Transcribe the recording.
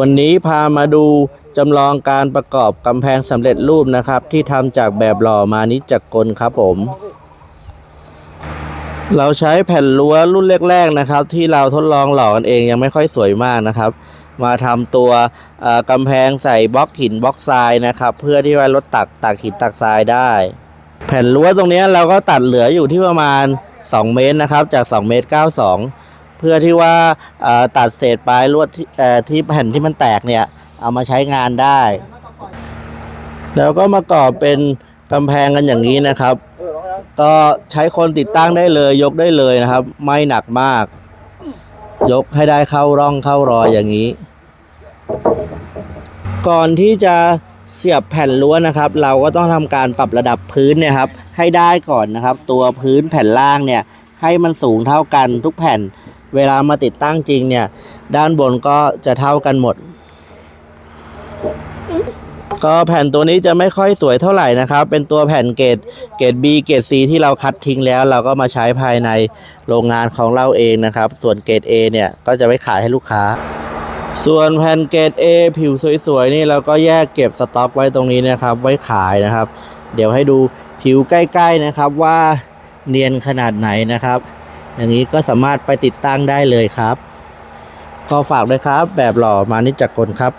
วันนี้พามาดูจำลองการประกอบกำแพงสำเร็จรูปนะครับ ที่ทำจากแบบหล่อมานิจจกลครับผม เราใช้แผ่นรั้วรุ่นแรกๆนะครับ ที่เราทดลองหล่อกันเองยังไม่ค่อยสวยมากนะครับ มาทำตัวกำแพงใส่บล็อกหินบล็อกทรายนะครับ เพื่อที่ว่าลดตักตักหินตักทรายได้ แผ่นรั้วตรงนี้เราก็ตัดเหลืออยู่ที่ประมาณ 2 เมตรนะครับ จาก 2 เมตร92 เพื่อที่ว่าตัดเศษปลายลวดที่แผ่นที่มันแตกเนี่ย เอามาใช้งานได้ แล้วก็มาก่อเป็นกำแพงกันอย่างนี้นะครับ ก็ใช้คนติดตั้งได้เลย ยกได้เลยนะครับ ไม่หนักมาก ยกให้ได้เข้าร่องเข้ารอยอย่างนี้ ก่อนที่จะเสียบแผ่นรั้วนะครับ เราก็ต้องทำการปรับระดับพื้นเนี่ยครับให้ได้ก่อนนะครับ ตัวพื้นแผ่นล่างเนี่ยให้มันสูงเท่ากันทุกแผ่น เวลามาติดตั้งจริงเนี่ย ด้านบนก็จะเท่ากันหมด ก็แผ่นตัวนี้จะไม่ค่อยสวยเท่าไหร่นะครับ เป็นตัวแผ่นเกรดเกรด B เกรด C ที่เราคัดทิ้งแล้ว เราก็มาใช้ภายในโรงงานของเราเองนะครับ ส่วนเกรด A เนี่ยก็จะไว้ขายให้ลูกค้าส่วนแผ่นเกรด A ผิวสวยๆนี่เราก็แยกเก็บสต็อกไว้ตรงนี้นะครับ ไว้ขายนะครับ เดี๋ยวให้ดูผิวใกล้ ๆนะครับว่าเนียนขนาดไหนนะครับ อย่างนี้ก็สามารถไปติดตั้งได้เลยครับ ก็ฝากด้วยครับ แบบหล่อมานิจจกลครับ